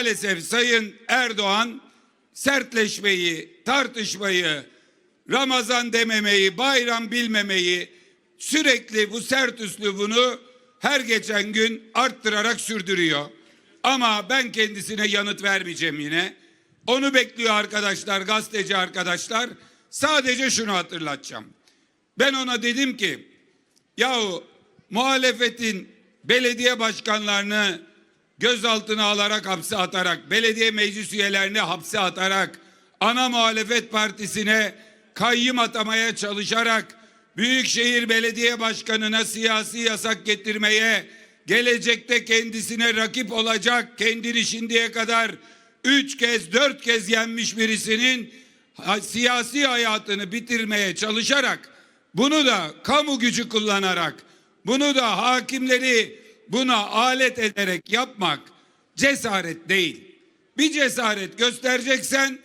maalesef Sayın Erdoğan sertleşmeyi, tartışmayı, Ramazan dememeyi, bayram bilmemeyi sürekli bu sert üslubunu her geçen gün arttırarak sürdürüyor. Ama ben kendisine yanıt vermeyeceğim yine. Onu bekliyor arkadaşlar, gazeteci arkadaşlar. Sadece şunu hatırlatacağım. Ben ona dedim ki yahu muhalefetin belediye başkanlarını gözaltına alarak hapse atarak, belediye meclis üyelerini hapse atarak, ana muhalefet partisine kayyım atamaya çalışarak, Büyükşehir Belediye Başkanı'na siyasi yasak getirmeye, gelecekte kendisine rakip olacak, kendini şimdiye kadar üç kez, dört kez yenmiş birisinin siyasi hayatını bitirmeye çalışarak, bunu da kamu gücü kullanarak, bunu da hakimleri buna alet ederek yapmak cesaret değil. Bir cesaret göstereceksen,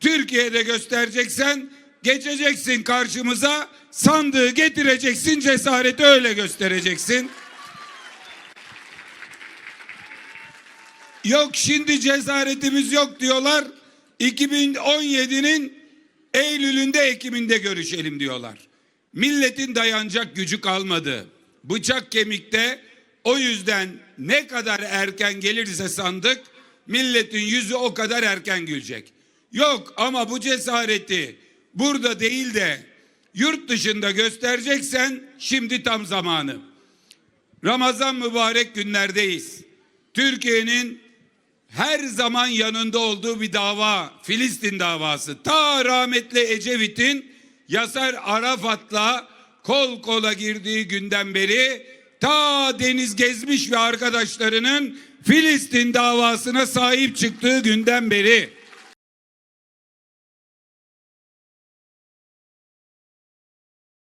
Türkiye'de göstereceksen, geçeceksin karşımıza, sandığı getireceksin, cesareti öyle göstereceksin. Yok şimdi cesaretimiz yok diyorlar. 2017'nin Eylül'ünde Ekim'inde görüşelim diyorlar. Milletin dayanacak gücü kalmadı. Bıçak kemikte o yüzden ne kadar erken gelirse sandık milletin yüzü o kadar erken gülecek. Yok ama bu cesareti burada değil de yurt dışında göstereceksen şimdi tam zamanı. Ramazan mübarek günlerdeyiz. Türkiye'nin her zaman yanında olduğu bir dava Filistin davası. Ta rahmetli Ecevit'in Yasar Arafat'la kol kola girdiği günden beri ta Deniz Gezmiş ve arkadaşlarının Filistin davasına sahip çıktığı günden beri